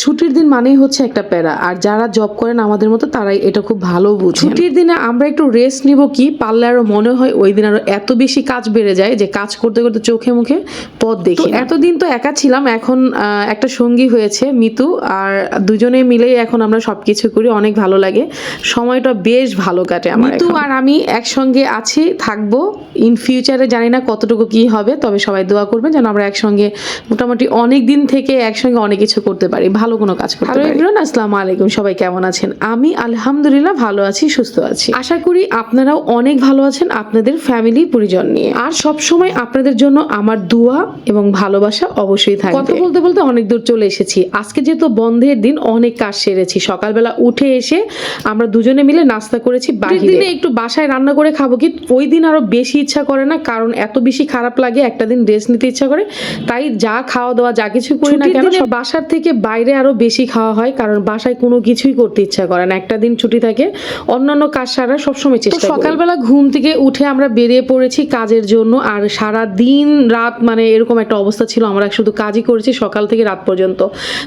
ছুটির দিন মানেই হচ্ছে একটা প্যারা। আর যারা জব করেন আমাদের মতো তারাই এটা খুব ভালো বুঝে ছুটির দিনে আমরা একটু রেস্ট নিব কি? পারলে আরও মনে হয় ওই দিন আরও এত বেশি কাজ বেড়ে যায় যে কাজ করতে করতে চোখে মুখে পথ দেখি এতদিন তো একা ছিলাম এখন একটা সঙ্গী হয়েছে মিতু। আর দুজনে মিলেই এখন আমরা সবকিছু করি অনেক ভালো লাগে। সময়টা বেশ ভালো কাটে আমার মিতু আর আমি একসঙ্গে আছি থাকব। ইন ফিউচারে জানি না কতটুকু কি হবে তবে সবাই দোয়া করবেন যেন আমরা একসঙ্গে মোটামুটি অনেক দিন থেকে একসঙ্গে অনেক কিছু করতে পারি। ভালো কোনো কাজ করতে পারি। এভরিওয়ান আসসালামু আলাইকুম। সবাই কেমন আছেন? আমি আলহামদুলিল্লাহ ভালো আছি সুস্থ আছি। আশা করি আপনারাও অনেক ভালো আছেন আপনাদের ফ্যামিলি পরিজন নিয়ে। আর সব সময় আপনাদের জন্য আমার দোয়া এবং ভালোবাসা অবশ্যই থাকবে। কথা বলতে বলতে অনেক দূর চলে এসেছি। আজকে যেহেতু বন্ধের দিন অনেক কাজ সেরেছি। সকালবেলা উঠে এসে আমরা দুজনে মিলে নাস্তা করেছি বাহিরে। দিনে একটু বাসায় রান্না করে খাব কি ওই দিন আরও বেশি ইচ্ছা করে না কারণ এত বেশি খারাপ লাগে একটা দিন রেস্ট নিতে ইচ্ছা করে। তাই যা খাওয়া দাওয়া যা কিছু করি না কেন বাসার থেকে বাইরে আরও বেশি খাওয়া হয় কারণ বাসায় কোনো কিছুই করতে ইচ্ছা করে না। একটা দিন ছুটি থাকে অন্যান্য কাজ সারা সবসময় চেষ্টা করি। সকালবেলা ঘুম থেকে উঠে আমরা বেরিয়ে পড়েছি কাজের জন্য আর সারা দিন রাত মানে এরকম একটা অবস্থা ছিল আমরা শুধু কাজই করেছি সকাল থেকে রাত পর্যন্ত।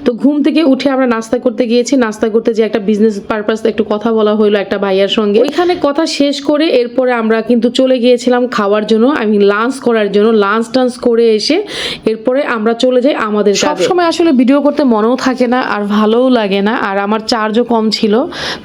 তো ঘুম থেকে উঠে আমরা নাস্তা করতে গিয়েছি নাস্তা করতে যে একটা বিজনেস পারপাস একটু কথা বলা হলো একটা ভাইয়ার সঙ্গে। ওইখানে কথা শেষ করে এরপরে আমরা কিন্তু চলে গিয়েছিলাম খাওয়ার জন্য আমি লাঞ্চ করার জন্য। লাঞ্চ টাঞ্চ করে এসে এরপরে আমরা চলে যাই আমাদের সব সময় আসলে ভিডিও করতে মনেও থাকে না আর ভালোও লাগে না আর আমার চার্জও কম ছিল।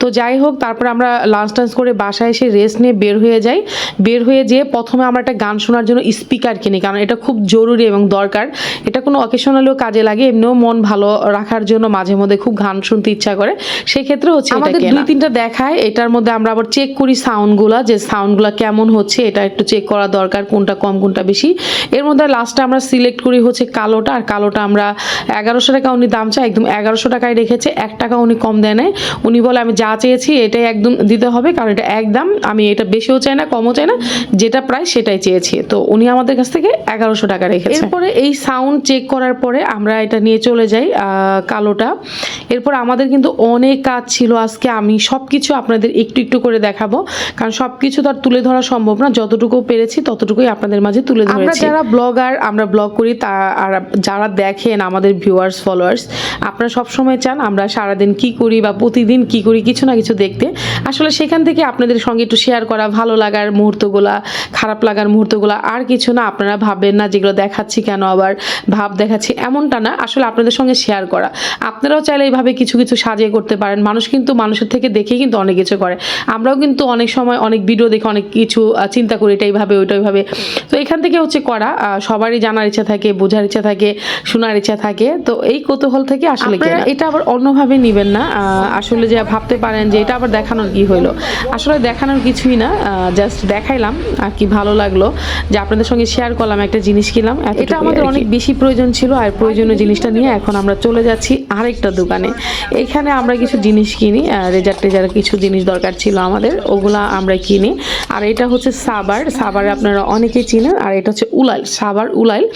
তো যাই হোক তারপরে আমরা লাঞ্চ টাঞ্চ করে বাসায় এসে রেস্ট নিয়ে বের হয়ে যাই। বের হয়ে যেয়ে প্রথমে আমরা একটা গান শোনার জন্য স্পিকার কিনি কারণ এটা খুব জরুরি এবং দরকার। এটা কোনো অকেশনালিও কাজে লাগে এমনিও মন ভালো রাখার জন্য মাঝে মধ্যে খুব গান শুনতে ইচ্ছা করে। সেক্ষেত্রে হচ্ছে আমাদের দুই তিনটা দেখায় এটার মধ্যে আমরা আবার চেক করি সাউন্ডগুলা যে সাউন্ডগুলা কেমন হচ্ছে এটা একটু চেক করা দরকার কোনটা কম কোনটা বেশি। এর মধ্যে লাস্টে আমরা সিলেক্ট করি হচ্ছে কালোটা আর কালোটা আমরা এগারোশো টাকা উনি দাম চাই একদম এগারোশো টাকায় রেখেছে এক টাকা উনি কম দেয় নাই। উনি বলে আমি যা চেয়েছি এটাই একদম দিতে হবে কারণ এটা একদম আমি এটা বেশিও চাই না কমও চাই না যেটা প্রায় সেটাই চেয়েছি। তো উনি আমাদের কাছ থেকে এগারোশো টাকা রেখেছে। এরপরে এই সাউন্ড চেক করার পরে আমরা এটা নিয়ে চলে যাই কালোটা। এরপর আমাদের কিন্তু অনেক কাজ ছিল আজকে আমি সব কিছু আপনাদের একটু একটু করে দেখাবো কারণ সব কিছু তো আর তুলে ধরা সম্ভব না যতটুকু পেরেছি ততটুকুই আপনাদের মাঝে তুলে ধরেছি। আমরা যারা ব্লগার আমরা ব্লগ করি তা আর যারা দেখেন আমাদের ভিউয়ার্স ফলোয়ার্স আপনারা সব সময় চান আমরা সারাদিন কি করি বা প্রতিদিন কি করি কিছু না কিছু দেখতে। আসলে সেখান থেকে আপনাদের সঙ্গে একটু শেয়ার করা, ভালো লাগার মুহূর্তগুলা, খারাপ লাগার মুহূর্তগুলা আর কিছু না আপনারা ভাববেন না যেগুলো দেখাচ্ছি কেন আবার ভাব দেখাচ্ছি এমনটা না, আসলে আপনাদের সঙ্গে শেয়ার করা। আপনারাও চাইলে এইভাবে কিছু কিছু সাজিয়ে করতে পারেন। মানুষ কিন্তু মানুষের থেকে দেখে কিন্তু অনেক কিছু করে। আমরাও কিন্তু অনেক সময় অনেক ভিডিও দেখে অনেক কিছু চিন্তা করি এটা এইভাবে, ওইটা ওইভাবে তো এখান থেকে হচ্ছে করা সবারই জানার ইচ্ছা থাকে, বোঝার ইচ্ছা থাকে, শোনার ইচ্ছা থাকে। তো এই কৌতূহল থেকে আসলে কেনা। এটা আবার অন্যভাবে নিবেন না। আসলে যে ভাবতে পারেন যে এটা আবার দেখানোর কি হইল। আসলে দেখানোর কিছুই না। জাস্ট দেখাইলাম আর কি ভালো লাগল যে আপনাদের সঙ্গে শেয়ার করলাম একটা জিনিস কিনলাম। এটা আমাদের অনেক বেশি প্রয়োজন ছিল আর প্রয়োজনীয় জিনিসটা নিয়ে এখন আমরা চলে যাচ্ছি আরেকটা দোকানে। এখানে আমরা কিছু জিনিস কিনি রেজার টেজার কিছু জিনিস দরকার ছিল আমাদের ওগুলা আমরা কিনি। আর এটা হচ্ছে সাবার। সাবার আপনারা অনেকেই চিনেন। আর এটা হচ্ছে উলাইল। সাবার উলাইল।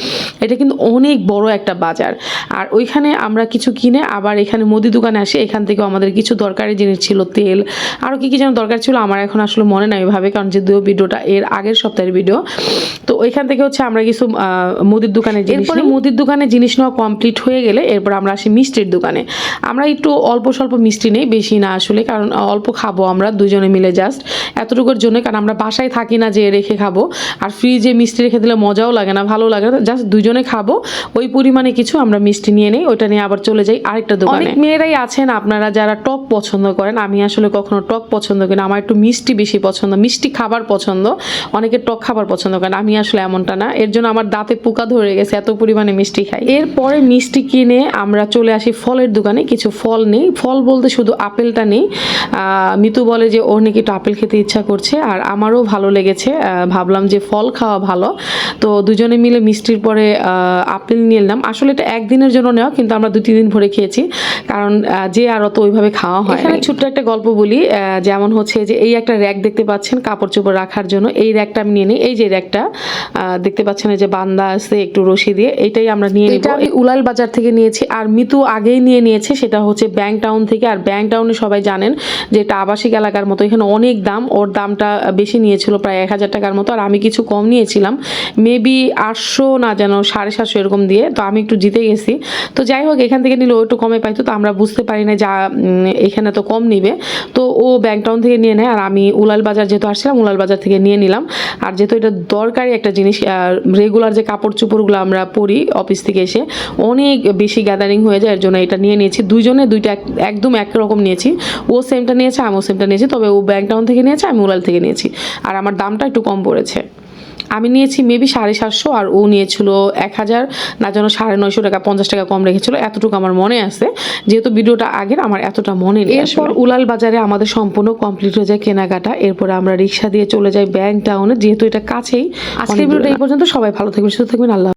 এটা কিন্তু অনেক বড় একটা বাজার। আর ওইখানে আমরা কিছু কিনে আবার এখানে মুদি দোকানে আসি। এখান থেকেও আমাদের কিছু দরকারি জিনিস ছিল তেল। আরও কি কি যেন দরকার ছিল আমার এখন আসলে মনে নাই ওইভাবে কারণ যে দুই ভিডিওটা এর আগের সপ্তাহের ভিডিও। তো ওইখান থেকে হচ্ছে আমরা কিছু মুদির দোকানে এরপরে মুদির দোকানে জিনিস নেওয়া কমপ্লিট হয়ে গেলে এরপর আমরা আসি মিষ্টির দোকানে। আমরা একটু অল্প স্বল্প মিষ্টি নেই বেশি না আসলে কারণ অল্প খাব আমরা দুজনে মিলে জাস্ট এতটুকুর জন্য কারণ আমরা বাসায় থাকি না যে রেখে খাব। আর ফ্রিজে মিষ্টি রেখে দিলে মজাও লাগে না ভালো লাগে না জাস্ট দুজনে খাব। ওই পরিমাণে কিছু আমরা মিষ্টি নিয়ে নেই ওইটা নিয়ে আবার চলে যাই আরেকটা দোকানে। অনেক মেয়েরাই আছেন আপনারা যারা টক পছন্দ করেন। আমি আসলে কখনো টক পছন্দ করি না। আমার একটু মিষ্টি বেশি পছন্দ। মিষ্টি খাবার পছন্দ। অনেকে টক খাবার পছন্দ করেন। আমি আসলে এমনটা না। এর জন্য আমার দাঁতে পোকা ধরে গেছে। এত পরিমাণে মিষ্টি খাই। এরপরে মিষ্টি কিনে আমরা চলে আসি ফলের দোকানে। কিছু ফল নেই। ফল বলতে শুধু আপেলটা নেই। মিতু বলে যে, ওর নাকি একটু আপেল খেতে ইচ্ছা করছে। আর আমারও ভালো লেগেছে। ভাবলাম যে ফল খাওয়া ভালো। তো দুজনে মিলে মিষ্টির পরে আপেল নিয়ে এলাম। আসলে এটা একদিনের জন্য নেওয়া, কিন্তু আমরা দু তিন দিন ভরে খেয়েছি। কারণ আহ, যে আর অত ওইভাবে খাওয়া হয় এখানে ছোট্ট একটা গল্প বলি আহ, যেমন হচ্ছে যে এই একটা র্যাক দেখতে পাচ্ছেন কাপড় চোপড় রাখার জন্য। এই র্যাকটা আমি নিয়ে নিই। এই যে র্যাকটা দেখতে পাচ্ছেন এই যে বান্দা আছে একটু রশি দিয়ে এটাই আমরা নিয়ে নিব। আমি উলাল বাজার থেকে নিয়েছি আর মিতু আগেই নিয়ে নিয়েছে, সেটা হচ্ছে ব্যাংক টাউন থেকে। আর ব্যাংক টাউনে সবাই জানেন যে এটা আবাসিক এলাকার মতো, এখানে অনেক দাম, ওর দামটা বেশি নিয়েছিল প্রায় এক হাজার টাকার মতো, আর আমি কিছু কম নিয়েছিলাম। মেবি আটশো না যেন, সাড়ে সাতশো এরকম দিয়ে, তো আমি একটু জিতে গেছি। তো যাই হোক, এখান থেকে নিলে ও একটু কমে পাইতো, তো আমরা বুঝতে পারি না যা এখানে তো কম নিবে। তো ও ব্যাংক টাউন থেকে নিয়ে নেয়, আর আমি উলাল বাজার যেহেতু আসছিলাম, উলাল বাজার থেকে নিয়ে নিলাম। আর যেহেতু এটা দরকারি একটা জিনিস রেগুলার যে কাপড় চোপড়গুলো আমরা পরি অফিস থেকে এসে অনেক বেশি গ্যাদারিং হয়ে যায় এর জন্য এটা নিয়ে নিয়েছি। দুইজনে দুইটা একদম একরকম নিয়েছি। ও সেমটা নিয়েছে আমিও সেমটা নিয়েছি তবে ও ব্যাংক টাউন থেকে নিয়েছে আমি উলাল থেকে নিয়েছি। আর আমার দামটা একটু কম পড়েছে। আমি নিয়েছি মেবি সাড়ে সাতশো আর ও নিয়েছিল এক হাজার না যেন সাড়ে নয়শো টাকা পঞ্চাশ টাকা কম রেখেছিল। এতটুকু আমার মনে আছে। যেহেতু ভিডিওটা আগের আমার এতটা মনে নেই। এরপর উলাল বাজারে আমাদের সম্পূর্ণ কমপ্লিট হয়ে যায় কেনাকাটা। এরপরে আমরা রিক্সা দিয়ে চলে যাই ব্যাংক টাউনে যেহেতু এটা কাছেই। আজকের ভিডিওটা এই পর্যন্ত। সবাই ভালো থাকবেন সুস্থ থাকবেন। আল্লাহ